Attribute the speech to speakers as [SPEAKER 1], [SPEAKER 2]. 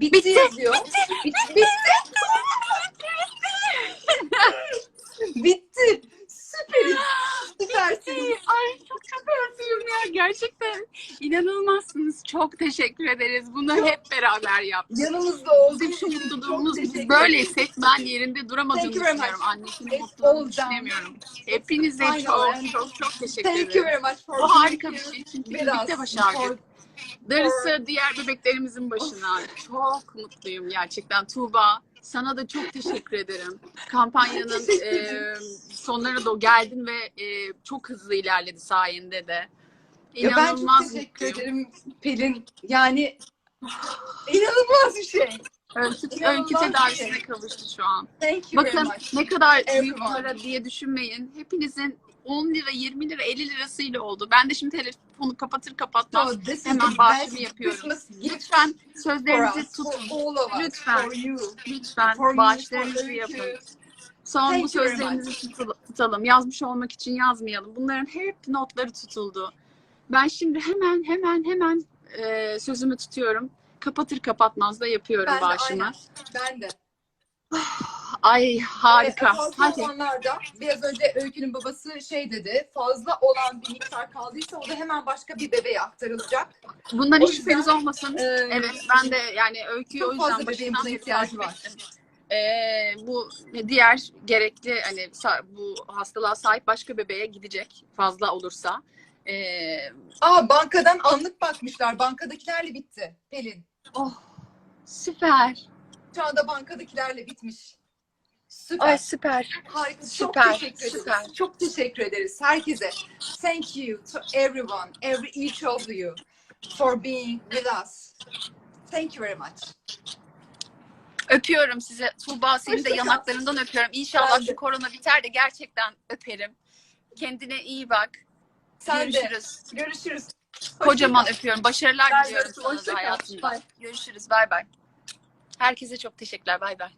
[SPEAKER 1] bitti, yazıyor. Bitti. Bitti. bitti. Süperiz. Süpersiniz.
[SPEAKER 2] Ay çok süpersiniz ya gerçekten inanılmazsınız. Çok teşekkür ederiz. Bunu hep beraber yaptık.
[SPEAKER 1] Yanımızda olduğunuz için
[SPEAKER 2] mutluluğumuz
[SPEAKER 1] çok teşekkür
[SPEAKER 2] böyleysek ben yerinde duramadığımı düşünüyorum. Annesinin
[SPEAKER 1] It's
[SPEAKER 2] mutluluğunu düşünemiyorum. Hepinize
[SPEAKER 1] Aynen.
[SPEAKER 2] çok çok çok teşekkür
[SPEAKER 1] Thank you
[SPEAKER 2] ederim.
[SPEAKER 1] very much
[SPEAKER 2] Bu harika bir şey çünkü birlikte başardık. Darısı diğer bebeklerimizin başına. Çok mutluyum gerçekten. Tuğba sana da çok teşekkür ederim. Kampanyanın e, sonlarına da geldin ve e, çok hızlı ilerledi sayende de.
[SPEAKER 1] Ya ben
[SPEAKER 2] İnanılmaz
[SPEAKER 1] çok teşekkür
[SPEAKER 2] mutluyum.
[SPEAKER 1] ederim Pelin. Yani inanılmaz bir şey.
[SPEAKER 2] Öykü,
[SPEAKER 1] İnanılmaz
[SPEAKER 2] öykü
[SPEAKER 1] bir
[SPEAKER 2] tedavisine
[SPEAKER 1] şey.
[SPEAKER 2] kavuştu şu an.
[SPEAKER 1] Thank you very
[SPEAKER 2] Bakın
[SPEAKER 1] much.
[SPEAKER 2] ne kadar büyük para diye düşünmeyin. Hepinizin 10 lira, 20 lira, 50 lirasıyla oldu. Ben de şimdi telefonu kapatır kapatmaz
[SPEAKER 1] So
[SPEAKER 2] hemen bağışımı yapıyorum. Lütfen sözlerinizi
[SPEAKER 1] us,
[SPEAKER 2] tutun. Lütfen. Lütfen bağışlarınızı yapın. Son
[SPEAKER 1] Thank
[SPEAKER 2] bu sözlerinizi tutalım. Yazmış olmak için yazmayalım. Bunların hep notları tutuldu. Ben şimdi hemen hemen hemen e, sözümü tutuyorum. Kapatır kapatmaz da yapıyorum
[SPEAKER 1] Ben de
[SPEAKER 2] bağışımı.
[SPEAKER 1] aynen. Ben de.
[SPEAKER 2] Ay harika.
[SPEAKER 1] Ee, fazla
[SPEAKER 2] Hadi.
[SPEAKER 1] olanlarda biraz önce Öykü'nün babası şey dedi. Fazla olan bir miktar kaldıysa o da hemen başka bir bebeğe aktarılacak.
[SPEAKER 2] Bundan
[SPEAKER 1] O
[SPEAKER 2] hiç şüpheniz olmasın.
[SPEAKER 1] Ee,
[SPEAKER 2] Evet ben de yani öyküyü o yüzden başından
[SPEAKER 1] ihtiyacı var.
[SPEAKER 2] ettim. Ee, bu diğer gerekli hani bu hastalığa sahip başka bebeğe gidecek fazla olursa. Ee,
[SPEAKER 1] Aa bankadan anlık bakmışlar. Bankadakilerle bitti Pelin.
[SPEAKER 2] oh süper.
[SPEAKER 1] Şu anda bankadakilerle bitmiş. Süper.
[SPEAKER 2] Ay süper.
[SPEAKER 1] Harika.
[SPEAKER 2] Süper,
[SPEAKER 1] Çok teşekkür ederiz.
[SPEAKER 2] süper.
[SPEAKER 1] Çok teşekkür ederiz herkese. Thank you to everyone, every each of you for being with us. Thank you very much.
[SPEAKER 2] Öpüyorum size. Tuğba seni de yanaklarından öpüyorum. İnşallah
[SPEAKER 1] Ben de.
[SPEAKER 2] şu korona biter de gerçekten öperim. Kendine iyi bak.
[SPEAKER 1] Sen de.
[SPEAKER 2] Görüşürüz.
[SPEAKER 1] Görüşürüz.
[SPEAKER 2] Kocaman öpüyorum. Başarılar
[SPEAKER 1] Ben de
[SPEAKER 2] diliyorum sana
[SPEAKER 1] Hoşça kal.
[SPEAKER 2] hayatında.
[SPEAKER 1] Bye.
[SPEAKER 2] Görüşürüz. Bay bay. Herkese çok teşekkürler. Bay bay.